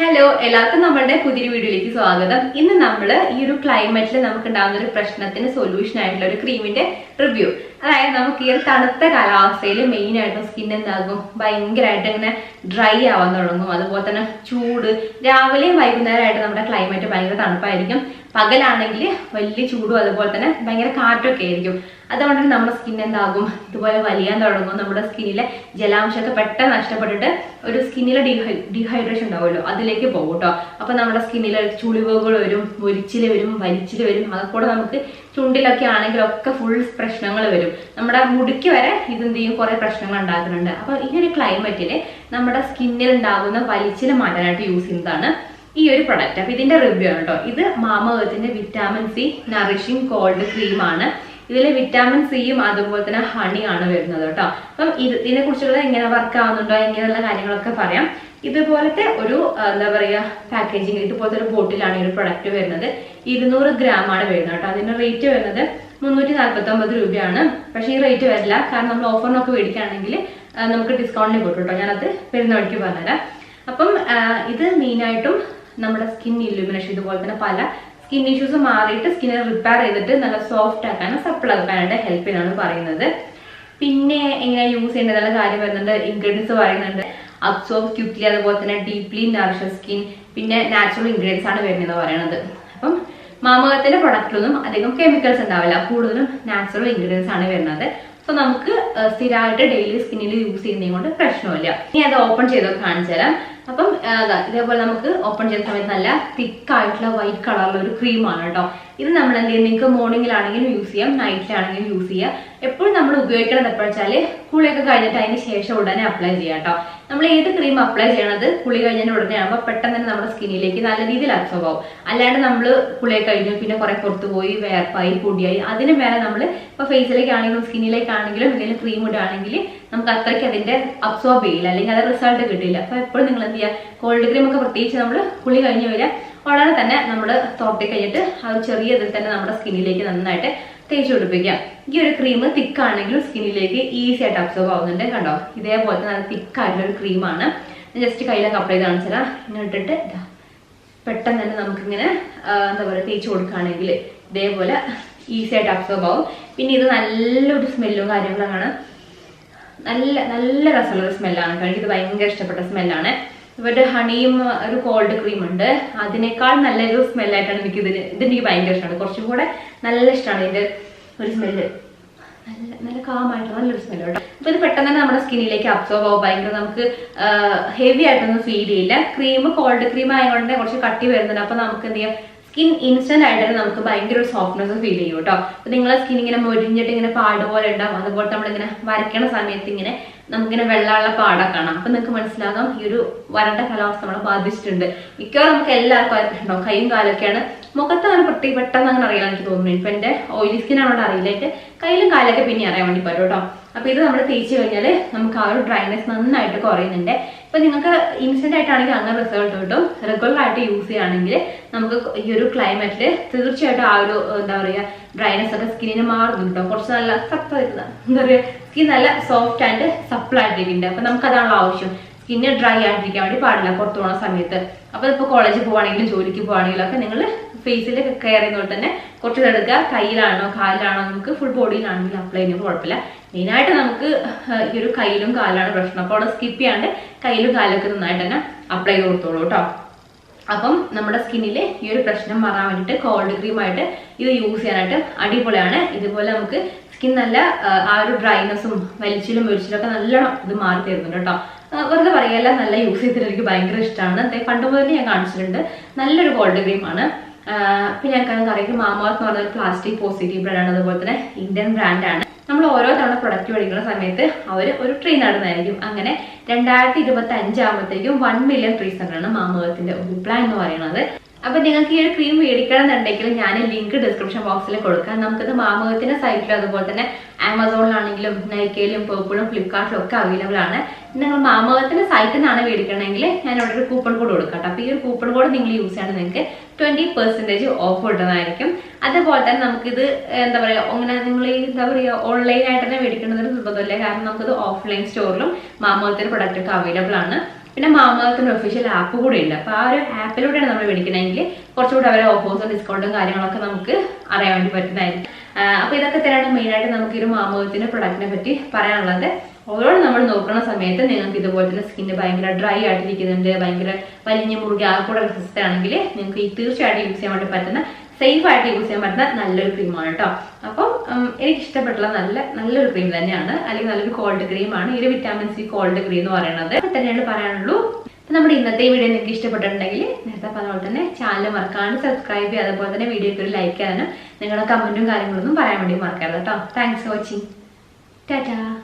Hello എല്ലാവർക്കും നമ്മളുടെ പുതിയൊരു വീഡിയോയിലേക്ക് സ്വാഗതം. ഇന്ന് നമ്മൾ ഈ ഒരു ക്ലൈമറ്റിൽ നമുക്ക് ഉണ്ടാകുന്ന ഒരു പ്രശ്നത്തിന് സൊല്യൂഷൻ ആയിട്ടുള്ള ഒരു ക്രീമിന്റെ റിവ്യൂ അതായത് നമുക്ക് ഈ ഒരു തണുത്ത കാലാവസ്ഥയിൽ മെയിൻ ആയിട്ടും സ്കിൻ എന്താകും? ഭയങ്കരമായിട്ട് ഇങ്ങനെ ഡ്രൈ ആവാൻ തുടങ്ങും. അതുപോലെ തന്നെ ചൂട്. രാവിലെയും വൈകുന്നേരമായിട്ട് നമ്മുടെ ക്ലൈമറ്റ് ഭയങ്കര തണുപ്പായിരിക്കും. പകലാണെങ്കിൽ വലിയ ചൂടും അതുപോലെ തന്നെ ഭയങ്കര കാറ്റൊക്കെ ആയിരിക്കും. അതുകൊണ്ട് നമ്മുടെ സ്കിൻ എന്താകും? ഇതുപോലെ വലിയാൻ തുടങ്ങും. നമ്മുടെ സ്കിന്നിലെ ജലാംശമൊക്കെ പെട്ടെന്ന് നഷ്ടപ്പെട്ടിട്ട് ഒരു സ്കിന്നിലെ ഡീഹൈ ഡീഹൈഡ്രേഷൻ ഉണ്ടാവുമല്ലോ. അതിലേക്ക് പോകും കേട്ടോ അപ്പൊ നമ്മുടെ സ്കിന്നിൽ ചുളിവുകൾ വരും മുരിച്ചിൽ വരും വലിച്ചിൽ വരും. അതൊക്കെ നമുക്ക് ചുണ്ടിലൊക്കെ ആണെങ്കിലൊക്കെ ഫുൾ പ്രശ്നങ്ങൾ വരും. നമ്മുടെ മുടിക്ക് വരെ ഇതെന്ത് ചെയ്യും? കുറെ പ്രശ്നങ്ങൾ ഉണ്ടാക്കുന്നുണ്ട്. അപ്പൊ ഈ ഒരു ക്ലൈമറ്റിൽ നമ്മുടെ സ്കിന്നിൽ ഉണ്ടാകുന്ന വലിച്ചിൽ മാറ്റാനായിട്ട് യൂസ് ചെയ്യുന്നതാണ് ഈ ഒരു പ്രൊഡക്റ്റ് അപ്പൊ ഇതിന്റെ റിവ്യൂ ആണ് കേട്ടോ ഇത് മാമകത്തിന്റെ vitamin C nourishing cold cream ആണ്. ഇതിൽ വിറ്റാമിൻ സിയും അതുപോലെ തന്നെ ഹണി ആണ് വരുന്നത് കേട്ടോ അപ്പം ഇത് ഇതിനെ കുറിച്ചുള്ള എങ്ങനെ വർക്ക് ആവുന്നുണ്ടോ എങ്ങനെയുള്ള കാര്യങ്ങളൊക്കെ പറയാം. ഇതുപോലത്തെ ഒരു എന്താ പറയാ പാക്കേജിങ് ഇതുപോലത്തെ ഒരു ബോട്ടിലാണ് ഈ ഒരു പ്രൊഡക്റ്റ് വരുന്നത്. ഇരുന്നൂറ് ആണ് വരുന്നത് കേട്ടോ അതിന്റെ റേറ്റ് വരുന്നത് മുന്നൂറ്റി നാൽപ്പത്തി ഒമ്പത് രൂപയാണ്. പക്ഷേ ഈ റേറ്റ് വരില്ല. കാരണം നമ്മൾ ഓഫറിനൊക്കെ മേടിക്കുകയാണെങ്കിൽ നമുക്ക് ഡിസ്കൗണ്ടിന് കിട്ടും കേട്ടോ ഞാനത് വരുന്ന വഴിക്ക് പറഞ്ഞുതരാം. അപ്പം ഇത് മെയിനായിട്ടും നമ്മുടെ സ്കിൻ ഇല്യൂമിനേഷൻ ഇതുപോലെ തന്നെ പല സ്കിൻ ഇഷ്യൂസ് മാറിയിട്ട് സ്കിന്നെ റിപ്പയർ ചെയ്തിട്ട് നല്ല സോഫ്റ്റ് ആക്കാനും സപ്ലൈ ആക്കാനായിട്ട് ഹെൽപ്പ് ചെയ്യുന്നതാണ് പറയുന്നത്. പിന്നെ എങ്ങനെ യൂസ് ചെയ്യേണ്ടതുള്ള കാര്യം വരുന്നുണ്ട്. ഇൻഗ്രീഡിയൻസ് പറയുന്നുണ്ട്. അബ്സോർബ് ക്യൂക്ലി അതുപോലെ തന്നെ ഡീപ്ലി നറിഷ സ്കിൻ പിന്നെ നാച്ചുറൽ ഇൻഗ്രീഡിയൻസ് ആണ് വരുന്നത് പറയുന്നത് അപ്പം മാമകത്തിന്റെ പ്രൊഡക്റ്റിലൊന്നും അധികം കെമിക്കൽസ് ഉണ്ടാവില്ല. കൂടുതലും നാച്ചുറൽ ഇൻഗ്രീഡിയൻസ് ആണ് വരുന്നത്. സോ നമുക്ക് സ്ഥിരമായിട്ട് ഡെയിലി സ്കിന്നിൽ യൂസ് ചെയ്യുന്നതും കൊണ്ട് പ്രശ്നമില്ല. ഇനി അത് ഓപ്പൺ ചെയ്തൊക്കെ കാണിച്ചു തരാം അപ്പം ഇതേപോലെ നമുക്ക് ഓപ്പൺ ചെയ്യുന്ന സമയത്ത് നല്ല തിക്ക് ആയിട്ടുള്ള വൈറ്റ് കളറിലുള്ള ഒരു ക്രീമാണ് കേട്ടോ ഇത് നമ്മൾ എന്ത് ചെയ്യും? നിങ്ങൾക്ക് മോർണിംഗിലാണെങ്കിലും യൂസ് ചെയ്യാം നൈറ്റിലാണെങ്കിലും യൂസ് ചെയ്യാം. എപ്പോഴും നമ്മൾ ഉപയോഗിക്കണത് എപ്പോഴാ വെച്ചാൽ കുളിയൊക്കെ കഴിഞ്ഞിട്ട് അതിന് ശേഷം ഉടനെ അപ്ലൈ ചെയ്യാം കേട്ടോ നമ്മൾ ഏത് ക്രീം അപ്ലൈ ചെയ്യണത്? കുളി കഴിഞ്ഞതിന് ഉടനെ ആകുമ്പോൾ പെട്ടെന്ന് തന്നെ നമ്മുടെ സ്കിന്നിലേക്ക് നല്ല രീതിയിൽ അബ്സോർവ് ആവും. അല്ലാണ്ട് നമ്മൾ കുളിയൊക്കെ കഴിഞ്ഞു പിന്നെ കുറെ പുറത്ത് പോയി വേർപ്പായി പൊടിയായി അതിന് മേലെ നമ്മൾ ഇപ്പൊ ഫേസിലേക്കാണെങ്കിലും സ്കിന്നിലേക്കാണെങ്കിലും എന്തെങ്കിലും ക്രീം ഇടുകയാണെങ്കിൽ നമുക്ക് അത്രയ്ക്ക് അതിന്റെ അബ്സോർബ് ചെയ്യില്ല അല്ലെങ്കിൽ അത് റിസൾട്ട് കിട്ടില്ല അപ്പൊ എപ്പോഴും നിങ്ങൾ എന്ത് ചെയ്യുക കോൾഡ് ക്രീം ഒക്കെ പ്രത്യേകിച്ച് നമ്മൾ കുളി കഴിഞ്ഞ് വരിക. ഉടനെ തന്നെ നമ്മൾ തോട്ടി കഴിഞ്ഞിട്ട് ആ ഒരു ചെറിയ ഇതിൽ തന്നെ നമ്മുടെ സ്കിന്നിലേക്ക് നന്നായിട്ട് തേച്ച് പിടിപ്പിക്കാം ഈ ഒരു ക്രീം തിക്ക് തിക്കാണെങ്കിലും സ്കിന്നിലേക്ക് ഈസി ആയിട്ട് അബ്സോർബ് ആവുന്നുണ്ട്. കണ്ടോ? ഇതേപോലത്തെ നല്ല തിക്കായിട്ടുള്ള ഒരു ക്രീമാണ് ജസ്റ്റ് കയ്യിലൊക്കെ അപ്ലൈ ചെയ്ത് കാണിച്ചാൽ ഇങ്ങനെ ഇട്ടിട്ട് പെട്ടെന്ന് തന്നെ നമുക്കിങ്ങനെ എന്താ പറയുക തേച്ച് കൊടുക്കുകയാണെങ്കിൽ ഇതേപോലെ ഈസി ആയിട്ട് അബ്സോർബ് ആവും. പിന്നെ ഇത് നല്ലൊരു സ്മെല്ലും കാര്യങ്ങളാണ് നല്ല നല്ല രസമുള്ള സ്മെല്ലാണ്. എനിക്കിത് ഭയങ്കര ഇഷ്ടപ്പെട്ട സ്മെല്ലാണ്. ഇവരുടെ ഹണിയും ഒരു കോൾഡ് ക്രീം ഉണ്ട്. അതിനേക്കാൾ നല്ലൊരു സ്മെല്ലായിട്ടാണ് എനിക്ക് ഇതിന് ഇതെനിക്ക് ഭയങ്കര ഇഷ്ടമാണ്. കുറച്ചും കൂടെ നല്ല ഇഷ്ടമാണ് ഇതിന്റെ ഒരു സ്മെല്ല്. നല്ല നല്ല കാമായിട്ടുള്ള നല്ലൊരു സ്മെല്ല് കേട്ടോ. അപ്പൊ ഇത് പെട്ടെന്ന് തന്നെ നമ്മുടെ സ്കിന്നിലേക്ക് അബ്സോർവ് ആവും. ഭയങ്കര നമുക്ക് ഹെവി ആയിട്ടൊന്നും ഫീൽ ചെയ്യില്ല. ക്രീം കോൾഡ് ക്രീം ആയതുകൊണ്ട് കുറച്ച് കട്ടി വരുന്നുണ്ട്. അപ്പൊ നമുക്ക് എന്ത് ചെയ്യാം? സ്കിൻ ഇൻസ്റ്റന്റ് ആയിട്ട് തന്നെ നമുക്ക് ഭയങ്കര ഒരു സോഫ്റ്റ്നെസ് ഫീൽ ചെയ്യും കേട്ടോ അപ്പൊ നിങ്ങളെ സ്കിൻ ഇങ്ങനെ മൊരിഞ്ഞിട്ട് ഇങ്ങനെ പാട് പോലെ ഉണ്ടാവും. അതുപോലെ നമ്മളിങ്ങനെ വരയ്ക്കണ സമയത്ത് ഇങ്ങനെ നമുക്കിങ്ങനെ വെള്ളമുള്ള പാടൊക്കെ കാണാം. അപ്പൊ നിങ്ങൾക്ക് മനസ്സിലാകാം ഈ ഒരു വരണ്ട കാലാവസ്ഥ നമ്മളെ ബാധിച്ചിട്ടുണ്ട്. മിക്കവാറും നമുക്ക് എല്ലാവർക്കും അറിയിട്ടുണ്ടോ കൈയും കാലൊക്കെയാണ്. മുഖത്ത് അങ്ങനെ പ്രത്യേക പെട്ടെന്ന് അങ്ങനെ അറിയില്ല എനിക്ക് തോന്നുന്നു ഇപ്പൊ എന്റെ ഓയിലി സ്കിൻ ആണോ അറിയില്ല. എന്റെ കയ്യിലും കാലൊക്കെ പിന്നെ അറിയാൻ വേണ്ടി പറ്റും കേട്ടോ അപ്പൊ ഇത് നമ്മൾ തേച്ച് കഴിഞ്ഞാൽ നമുക്ക് ആ ഒരു ഡ്രൈനെസ് നന്നായിട്ട് കുറയുന്നുണ്ട്. ഇപ്പൊ നിങ്ങൾക്ക് ഇൻസ്റ്റന്റ് ആയിട്ടാണെങ്കിൽ അങ്ങനെ റിസൾട്ട് കിട്ടും. റെഗുലർ ആയിട്ട് യൂസ് ചെയ്യുകയാണെങ്കിൽ നമുക്ക് ഈ ഒരു ക്ലൈമറ്റിൽ തീർച്ചയായിട്ടും ആ ഒരു എന്താ പറയുക ഡ്രൈനെസ് ഒക്കെ സ്കിന്നിന് മാറുന്നു കേട്ടോ കുറച്ച് നല്ല സത്ത എന്താ പറയുക സ്കിൻ നല്ല സോഫ്റ്റ് ആൻഡ് സപ്പിൾ ആയിട്ടിരിക്കുന്നുണ്ട്. അപ്പൊ നമുക്ക് അതാണല്ലോ ആവശ്യം. സ്കിന്ന് ഡ്രൈ ആയിട്ടിരിക്കാൻ വേണ്ടി പാടില്ല പുറത്തു പോകുന്ന സമയത്ത്. അപ്പൊ ഇപ്പൊ കോളേജിൽ പോവാണെങ്കിലും ജോലിക്ക് പോവാണെങ്കിലും ഒക്കെ നിങ്ങൾ ഫേസിൽ കെയർ ചെയ്യുന്നതുകൊണ്ട് തന്നെ കുറച്ച് എടുക്കുക. കയ്യിലാണോ കാലിലാണോ നമുക്ക് ഫുൾ ബോഡിയിലാണെങ്കിലും അപ്ലൈ ചെയ്യുമ്പോൾ കുഴപ്പമില്ല. മെയിനായിട്ട് നമുക്ക് ഈ ഒരു കയ്യിലും കാലാണ് പ്രശ്നം. അപ്പോൾ അവിടെ സ്കിപ്പ് ചെയ്യാണ്ട് കയ്യിലും കാലൊക്കെ നന്നായിട്ട് തന്നെ അപ്ലൈ ചെയ്ത് കൊടുത്തോളൂ കേട്ടോ അപ്പം നമ്മുടെ സ്കിന്നിലെ ഈ ഒരു പ്രശ്നം മാറാൻ വേണ്ടിയിട്ട് കോൾഡ് ക്രീമായിട്ട് ഇത് യൂസ് ചെയ്യാനായിട്ട് അടിപൊളിയാണ്. ഇതുപോലെ നമുക്ക് സ്കിൻ നല്ല ആ, ഒരു ഡ്രൈനെസ്സും വലിച്ചിലും വലിച്ചിലും ഒക്കെ നല്ലോണം ഇത് മാറി തരുന്നുണ്ട് കേട്ടോ വെറുതെ പറയല്ല നല്ല യൂസ് ചെയ്തിട്ട് എനിക്ക് ഭയങ്കര ഇഷ്ടമാണ് ദേ പണ്ട് മുതൽ ഞാൻ കാണിച്ചിട്ടുണ്ട്. നല്ലൊരു ഗോൾഡ് ക്രീമാണ് പിന്നെ ഞങ്ങൾക്ക് അറിയാം മാമോർത്ത് എന്ന് പറഞ്ഞ പ്ലാസ്റ്റിക് പോസിറ്റീവ് ബ്രാൻഡാണ് അതുപോലെ തന്നെ ഇന്ത്യൻ ബ്രാൻഡാണ് നമ്മൾ ഓരോ തവണ പ്രൊഡക്റ്റ് മേടിക്കുന്ന സമയത്ത് അവർ ഒരു ട്രീ നടുന്നതായിരിക്കും. അങ്ങനെ രണ്ടായിരത്തി ഇരുപത്തി അഞ്ചാകുമ്പോഴത്തേക്കും വൺ മില്യൺ ട്രീസ് നടാണ് മാമോർത്തിന്റെ ഒരു പ്ലാൻ എന്ന് പറയുന്നത്. അപ്പൊ നിങ്ങൾക്ക് ഈ ഒരു ക്രീം മേടിക്കണം എന്നുണ്ടെങ്കിൽ ഞാൻ ലിങ്ക് ഡിസ്ക്രിപ്ഷൻ ബോക്സിൽ കൊടുക്കാം. നമുക്കിത് മാമകത്തിന്റെ സൈറ്റിലും അതുപോലെ തന്നെ ആമസോണിലാണെങ്കിലും നൈക്കയിലും പേർപ്പിളും ഫ്ലിപ്കാർട്ടിലും ഒക്കെ അവൈലബിൾ ആണ്. നിങ്ങൾ മാമകത്തിന്റെ സൈറ്റിൽ നിന്നാണ് മേടിക്കണമെങ്കിൽ ഞാൻ ഇവിടെ ഒരു കൂപ്പൺ കോഡ് കൊടുക്കാം അപ്പൊ ഈ ഒരു കൂപ്പൺ കോഡ് നിങ്ങൾ യൂസ് ചെയ്യണമെങ്കിൽ നിങ്ങൾക്ക് ട്വന്റി പെർസെന്റേജ് ഓഫ് കിട്ടുന്നതായിരിക്കും. അതുപോലെ തന്നെ നമുക്കിത് എന്താ പറയുക അങ്ങനെ നിങ്ങൾ ഈ എന്താ പറയുക ഓൺലൈൻ ആയിട്ട് തന്നെ മേടിക്കേണ്ടത് നിർബന്ധമില്ല. കാരണം നമുക്കിത് ഓഫ്ലൈൻ സ്റ്റോറിലും മാമകത്തിന്റെ പ്രൊഡക്റ്റ് ഒക്കെ അവൈലബിൾ ആണ്. പിന്നെ മാമാകത്തിന്റെ ഒഫീഷ്യൽ ആപ്പ് കൂടെ ഉണ്ട് അപ്പൊ ആ ഒരു ആപ്പിലൂടെയാണ് നമ്മൾ മേടിക്കണമെങ്കിൽ കുറച്ചുകൂടെ അവരെ ഓഫേഴ്സും ഡിസ്കൗണ്ടും കാര്യങ്ങളൊക്കെ നമുക്ക് അറിയാൻ വേണ്ടി പറ്റുന്നതായിരിക്കും. അപ്പോൾ അപ്പൊ ഇതൊക്കെ തന്നെയാണ് മെയിൻ ആയിട്ട് നമുക്ക് ഈ ഒരു മാമോഹത്തിന്റെ പ്രൊഡക്റ്റിനെ പറ്റി പറയാനുള്ളത്. ഓരോ നമ്മൾ നോക്കുന്ന സമയത്ത് നിങ്ങൾക്ക് ഇതുപോലെ തന്നെ സ്കിന്ന് ഭയങ്കര ഡ്രൈ ആയിട്ടിരിക്കുന്നുണ്ട് ഭയങ്കര വലിഞ്ഞ മുറുകി ആ കൂടെ റെസിസ്റ്റ് ആണെങ്കിൽ നിങ്ങൾക്ക് ഈ തീർച്ചയായിട്ടും യൂസ് ചെയ്യാൻ വേണ്ടി പറ്റുന്ന സേഫ് ആയിട്ട് യൂസ് ചെയ്യാൻ പറ്റുന്ന നല്ലൊരു ക്രീമാണ് കേട്ടോ അപ്പം എനിക്ക് ഇഷ്ടപ്പെട്ടുള്ള നല്ല നല്ലൊരു ക്രീം തന്നെയാണ്. അല്ലെങ്കിൽ നല്ലൊരു കോൾഡ് ക്രീമാണ് ഈ ഒരു വിറ്റാമിൻ സി കോൾഡ് ക്രീം എന്ന് പറയുന്നത്. തന്നെയാണ് പറയാനുള്ളൂ. നമ്മുടെ ഇന്നത്തെ വീഡിയോ നിങ്ങൾക്ക് ഇഷ്ടപ്പെട്ടിട്ടുണ്ടെങ്കിൽ നേരത്തെ പറഞ്ഞ പോലെ തന്നെ ചാനൽ മറക്കാണ്ട് സബ്സ്ക്രൈബ് ചെയ്യുക. അതുപോലെ തന്നെ വീഡിയോക്ക് ഒരു ലൈക്ക് ചെയ്യാനും നിങ്ങളുടെ കമന്റും കാര്യങ്ങളൊന്നും പറയാൻ വേണ്ടി മറക്കരുത് കേട്ടോ താങ്ക്സ് ഫോർ വാച്ചിങ് ടാറ്റാ